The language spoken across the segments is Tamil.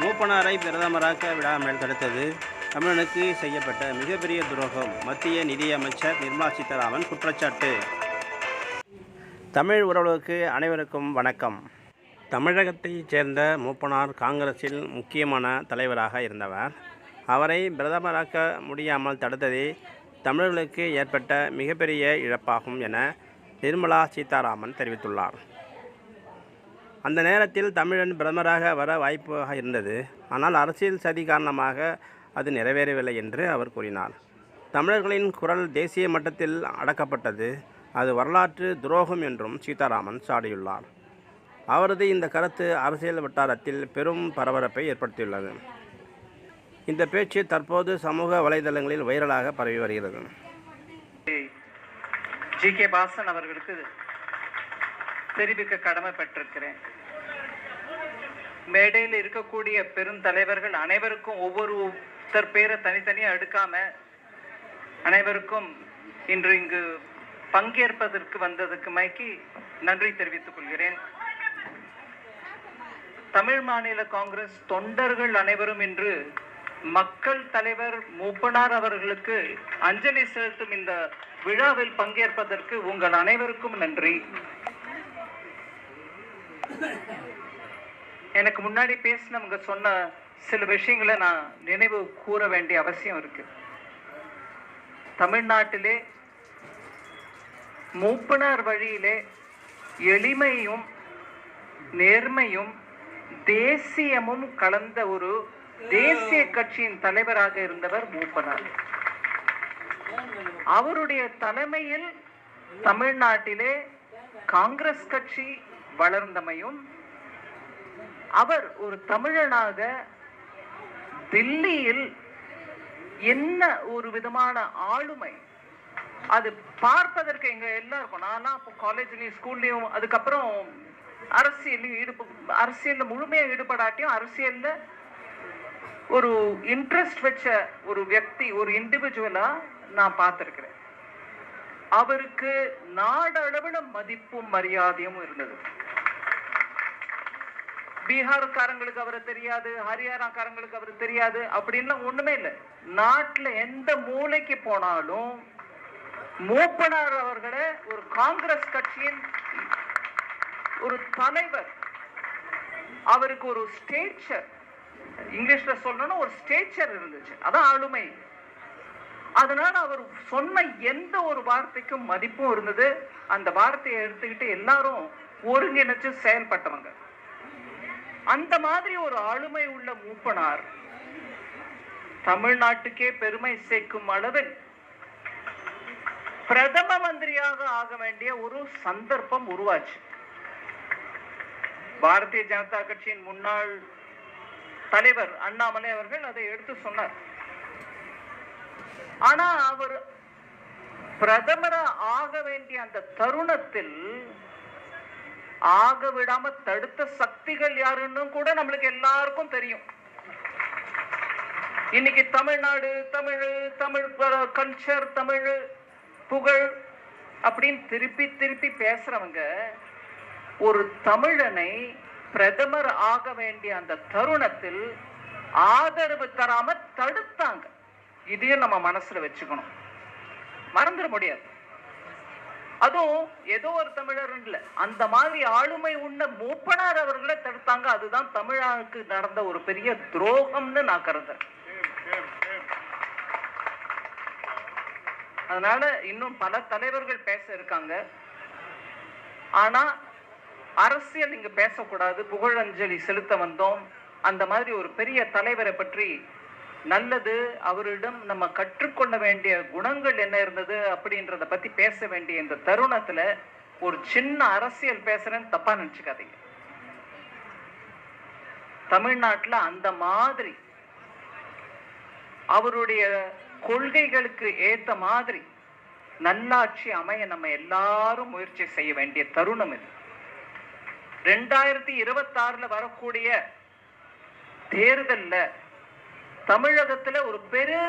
மூப்பனாரை பிரதமராக்க விடாமல் தடுத்தது தமிழனுக்கு செய்யப்பட்ட மிகப்பெரிய துரோகம் மத்திய நிதியமைச்சர் நிர்மலா சீதாராமன் குற்றச்சாட்டு. தமிழ் உறவுகளுக்கு அனைவருக்கும் வணக்கம். தமிழகத்தைச் சேர்ந்த மூப்பனார் காங்கிரஸில் முக்கியமான தலைவராக இருந்தவர். அவரை பிரதமராக்க முடியாமல் தடுத்ததே தமிழர்களுக்கு ஏற்பட்ட மிகப்பெரிய இழப்பாகும் என நிர்மலா சீதாராமன் தெரிவித்துள்ளார். அந்த நேரத்தில் தமிழன் பிரதமராக வர வாய்ப்பாக இருந்தது. ஆனால் அரசியல் சதி காரணமாக அது நிறைவேறவில்லை என்று அவர் கூறினார். தமிழர்களின் குரல் தேசிய மட்டத்தில் அடக்கப்பட்டது. அது வரலாற்று துரோகம் என்றும் சீதாராமன் சாடியுள்ளார். அவரது இந்த கருத்து அரசியல் வட்டாரத்தில் பெரும் பரபரப்பை ஏற்படுத்தியுள்ளது. இந்த பேச்சு தற்போது சமூக வலைதளங்களில் வைரலாக பரவி வருகிறது. ஜி கே பாசன் அவர்களுக்கு தெரிவிக்க கடமைப்பட்டிருக்கிறேன். மேடையில் இருக்கக்கூடிய பெருந்தலைவர்கள் அனைவருக்கும் ஒவ்வொருத்தர் பேரை தனித்தனியாக எடுக்காம அனைவருக்கும் இன்று இங்கு பங்கேற்பதற்கு வந்ததுக்கு மைக்கி நன்றி தெரிவித்துக் கொள்கிறேன். தமிழ் மாநில காங்கிரஸ் தொண்டர்கள் அனைவரும் இன்று மக்கள் தலைவர் மூப்பனார் அவர்களுக்கு அஞ்சலி செலுத்தும் இந்த விழாவில் பங்கேற்பதற்கு உங்கள் அனைவருக்கும் நன்றி. எனக்கு முன்னாடி பேசினவங்க சொன்ன சில விஷயங்களை நான் நினைவு கூற வேண்டிய அவசியம் இருக்கு. தமிழ்நாட்டிலே மூப்பனார் வழியிலே எளிமையும் நேர்மையும் தேசியமும் கலந்த ஒரு தேசிய கட்சியின் தலைவராக இருந்தவர் மூப்பனார். அவருடைய தலைமையில் தமிழ்நாட்டிலே காங்கிரஸ் கட்சி வளர்ந்தமையும் அவர் ஒரு தமிழனாக தில்லியில் என்ன ஒரு விதமான ஆளுமை? அது பார்ப்பதற்கு எங்க எல்லாருக்கும் நான்லாம் இப்போ காலேஜ்லயும் ஸ்கூல்லையும் அதுக்கப்புறம் அரசியலையும் ஈடுப அரசியல்ல முழுமையா ஈடுபடாட்டியும் அரசியல்ல ஒரு இன்ட்ரெஸ்ட் வச்ச ஒரு வியக்தி ஒரு இண்டிவிஜுவலா நான் பார்த்துருக்கிறேன். அவருக்கு நாடளவில் மதிப்பும் மரியாதையும் இருந்தது. பீகார்காரங்களுக்கு அவரை தெரியாது ஹரியானாக்காரங்களுக்கு அவர் தெரியாது அப்படின்லாம் ஒண்ணுமே இல்லை. நாட்டுல எந்த மூலைக்கு போனாலும் மூப்பனார் அவர்களை ஒரு காங்கிரஸ் கட்சியின் ஒரு தலைவர் அவருக்கு ஒரு ஸ்டேச்சர் இங்கிலீஷ்ல சொல்லணும்னா ஒரு ஸ்டேச்சர் இருந்துச்சு. அதான் ஆளுமை. அதனால அவர் சொன்ன எந்த ஒரு வார்த்தைக்கும் மதிப்பும் இருந்தது. அந்த வார்த்தையை எடுத்துக்கிட்டு எல்லாரும் ஒருங்கிணைச்சு செயல்பட்டவங்க. அந்த மாதிரி ஒரு ஆளுமை உள்ள மூப்பனார். தமிழ்நாட்டுக்கே பெருமை சேர்க்கும் அளவில் பிரதம மந்திரியாக ஆக வேண்டிய ஒரு சந்தர்ப்பம் உருவாச்சு. பாரதிய ஜனதா கட்சியின் முன்னாள் தலைவர் அண்ணாமலை அவர்கள் அதை எடுத்து சொன்னார். ஆனா அவர் பிரதமர ஆக வேண்டிய அந்த தருணத்தில் ஆக விடாம தடுத்த சக்திகள் யாருன்னு கூட நம்மளுக்கு எல்லாருக்கும் தெரியும். இன்னைக்கு தமிழ்நாடு தமிழ் தமிழ் கல்ச்சர் தமிழ் புகழ் அப்படின்னு திருப்பி திருப்பி பேசுறவங்க ஒரு தமிழனை பிரதமர் ஆக வேண்டிய அந்த தருணத்தில் ஆதரவு தராம தடுத்தாங்க. இதையும் நம்ம மனசுல வச்சுக்கணும். மறந்துட முடியாது. அதுவும் ஏதோ ஒரு தமிழர் இல்ல அந்த மாதிரி ஆளுமை உள்ள மூப்பனார் அவர்களை தடுத்தாங்க. அதுதான் தமிழாவுக்கு நடந்த ஒரு பெரிய துரோகம்னு நான் கருதுறேன். அதனால இன்னும் பல தலைவர்கள் பேச இருக்காங்க. ஆனா அரசியல் இங்க பேசக்கூடாது. புகழஞ்சலி செலுத்த வந்தோம். அந்த மாதிரி ஒரு பெரிய தலைவரை பற்றி நல்லது அவரிடம் நம்ம கற்றுக்கொள்ள வேண்டிய குணங்கள் என்ன இருந்தது அப்படின்றத பத்தி பேச வேண்டிய இந்த தருணத்துல ஒரு சின்ன அரசியல் பேசுறேன்னு தப்பா நினைச்சுக்காதீங்க. தமிழ்நாட்டுல அந்த மாதிரி அவருடைய கொள்கைகளுக்கு ஏத்த மாதிரி நல்லாட்சி அமைய நம்ம எல்லாரும் முயற்சி செய்ய வேண்டிய தருணம் இது. ரெண்டாயிரத்தி இருபத்தி ஆறுல வரக்கூடிய தேர்தல்ல தமிழகத்துல ஒரு பெரு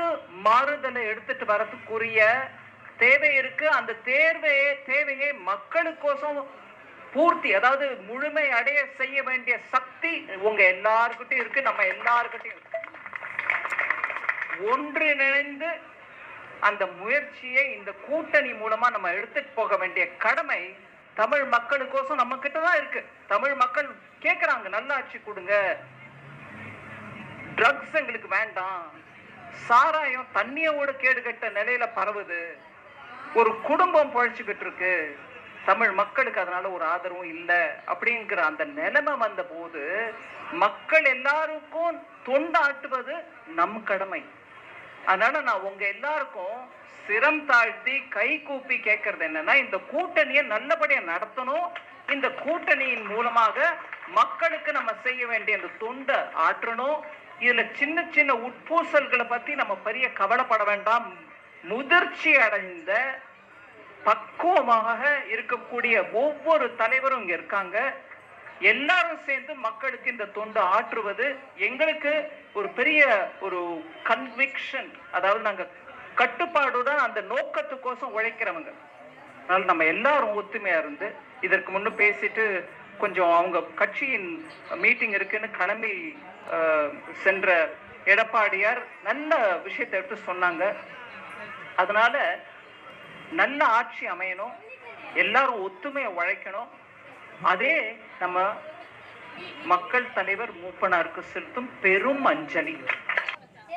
மாறுதலை எடுத்துட்டு வரதுக்குரிய தேவை இருக்கு. அந்த தேர்வையே தேவையை மக்களுக்கோசம் பூர்த்தி அதாவது முழுமை அடைய செய்ய வேண்டிய சக்தி உங்க எல்லாருக்கிட்டையும் இருக்கு நம்ம எல்லாருக்கிட்டையும் இருக்கு. ஒன்றிணைந்து அந்த முயற்சியை இந்த கூட்டணி மூலமா நம்ம எடுத்துட்டு போக வேண்டிய கடமை தமிழ் மக்களுக்கோசம் நம்ம கிட்ட தான் இருக்கு. தமிழ் மக்கள் கேக்குறாங்க நல்லாட்சி கொடுங்க. ட்ரக்ஸ் எங்களுக்கு வேண்டாம். சாராயம் தண்ணியோட கேடுகட்ட நிலையில பரவுது. ஒரு குடும்பம் பழச்சுக்கிட்டு இருக்கு. தமிழ் மக்களுக்கு அதனால ஒரு ஆதரவும் இல்லை அப்படிங்கிற அந்த நிலைமை வந்த போது மக்கள் எல்லாருக்கும் தொண்டாட்டுவது நம் கடமை. அதனால நான் உங்க எல்லாருக்கும் சிரம் தாழ்த்தி கை கூப்பி கேட்கறது என்னன்னா இந்த கூட்டணியை நல்லபடியா நடத்தணும். இந்த கூட்டணியின் மூலமாக மக்களுக்கு நம்ம செய்ய வேண்டிய அந்த தொண்டை ஆற்றணும். இதுல சின்ன சின்ன உட்பூசல்களை பத்தி நம்ம பெரிய கவலைப்பட வேண்டாம். முதிர்ச்சி அடைந்த பக்குவமாக இருக்கக்கூடிய ஒவ்வொரு தலைவரும் இங்க இருக்காங்க. எல்லாரும் சேர்ந்து மக்களுக்கு இந்த தொண்டு ஆற்றுவது எங்களுக்கு ஒரு பெரிய ஒரு கன்விக்ஷன் அதாவது நாங்க கட்டுப்பாடுடன் அந்த நோக்கத்துக்கோசம் உழைக்கிறவங்க. அதனால நம்ம எல்லாரும் ஒத்துமையா இருந்து இதற்கு முன்னு பேசிட்டு கொஞ்சம் அவங்க கட்சியின் மீட்டிங் இருக்குன்னு கிளம்பி சென்ற எடப்பாடியார் நல்ல விஷயத்தை எடுத்து சொன்னாங்க. அதனால நல்ல ஆட்சி அமையணும். எல்லாரும் ஒத்துமையை உழைக்கணும். அதே நம்ம மக்கள் தலைவர் மூப்பனாருக்கு செலுத்தும் பெரும் அஞ்சலி.